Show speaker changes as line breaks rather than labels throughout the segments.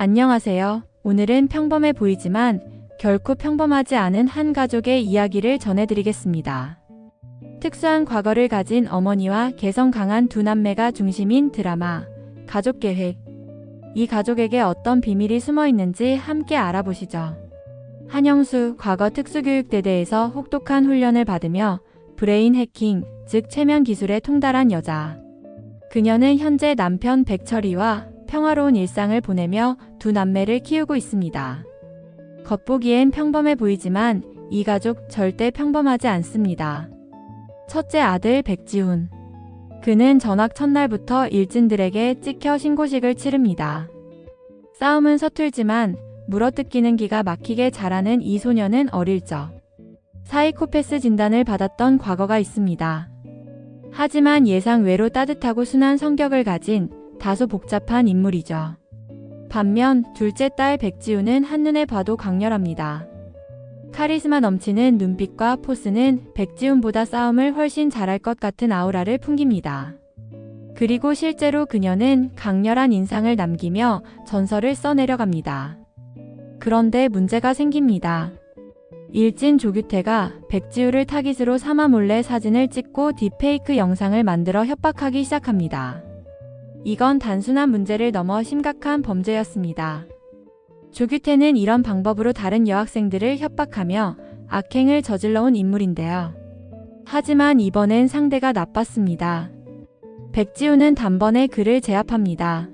안녕하세요. 오늘은 평범해 보이지만 결코 평범하지 않은 한 가족의 이야기를 전해드리겠습니다. 특수한 과거를 가진 어머니와 개성 강한 두 남매가 중심인 드라마 가족 계획. 이 가족에게 어떤 비밀이 숨어 있는지 함께 알아보시죠. 한영수 과거 특수교육대대에서 혹독한 훈련을 받으며 브레인 해킹, 즉 최면 기술에 통달한 여자. 그녀는 현재 남편 백철이와 평화로운 일상을 보내며 두 남매를 키우고 있습니다. 겉보기엔 평범해 보이지만 이 가족 절대 평범하지 않습니다. 첫째 아들 백지훈. 그는 전학 첫날부터 일진들에게 찍혀 신고식을 치릅니다. 싸움은 서툴지만 물어뜯기는 기가 막히게 잘하는 이 소녀는 어릴 적 사이코패스 진단을 받았던 과거가 있습니다. 하지만 예상 외로 따뜻하고 순한 성격을 가진 다소 복잡한 인물이죠. 반면 둘째 딸 백지우는 한눈에 봐도 강렬합니다. 카리스마 넘치는 눈빛과 포스는 백지훈보다 싸움을 훨씬 잘할 것 같은 아우라를 풍깁니다. 그리고 실제로 그녀는 강렬한 인상을 남기며 전설을 써내려갑니다. 그런데 문제가 생깁니다. 일진 조규태가 백지우를 타깃으로 삼아 몰래 사진을 찍고 딥페이크 영상을 만들어 협박하기 시작합니다. 이건 단순한 문제를 넘어 심각한 범죄였습니다. 조규태는 이런 방법으로 다른 여학생들을 협박하며 악행을 저질러온 인물인데요. 하지만 이번엔 상대가 나빴습니다. 백지우는 단번에 그를 제압합니다.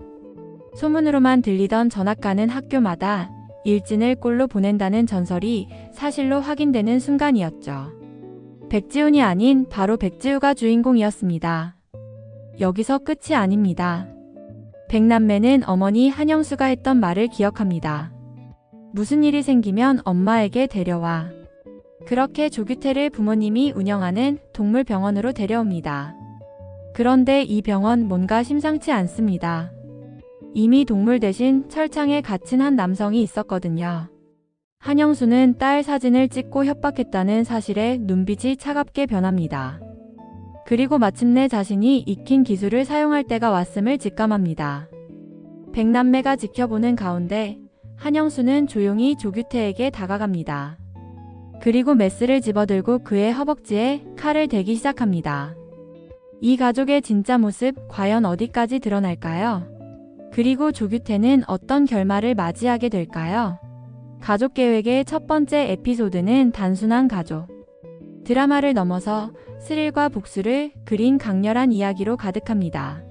소문으로만 들리던 전학 가는 학교마다 일진을 꼴로 보낸다는 전설이 사실로 확인되는 순간이었죠. 백지훈이 아닌 바로 백지우가 주인공이었습니다. 여기서 끝이 아닙니다. 백남매는 어머니 한영수가 했던 말을 기억합니다. 무슨 일이 생기면 엄마에게 데려와. 그렇게 조규태를 부모님이 운영하는 동물병원으로 데려옵니다. 그런데 이 병원 뭔가 심상치 않습니다. 이미 동물 대신 철창에 갇힌 한 남성이 있었거든요. 한영수는 딸 사진을 찍고 협박했다는 사실에 눈빛이 차갑게 변합니다. 그리고 마침내 자신이 익힌 기술을 사용할 때가 왔음을 직감합니다. 백남매가 지켜보는 가운데 한영수는 조용히 조규태에게 다가갑니다. 그리고 메스를 집어들고 그의 허벅지에 칼을 대기 시작합니다. 이 가족의 진짜 모습 과연 어디까지 드러날까요? 그리고 조규태는 어떤 결말을 맞이하게 될까요? 가족 계획의 첫 번째 에피소드는 단순한 가족. 드라마를 넘어서 스릴과 복수를 그린 강렬한 이야기로 가득합니다.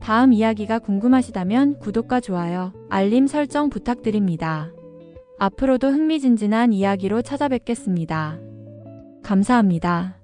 다음 이야기가 궁금하시다면 구독과 좋아요, 알림 설정 부탁드립니다. 앞으로도 흥미진진한 이야기로 찾아뵙겠습니다. 감사합니다.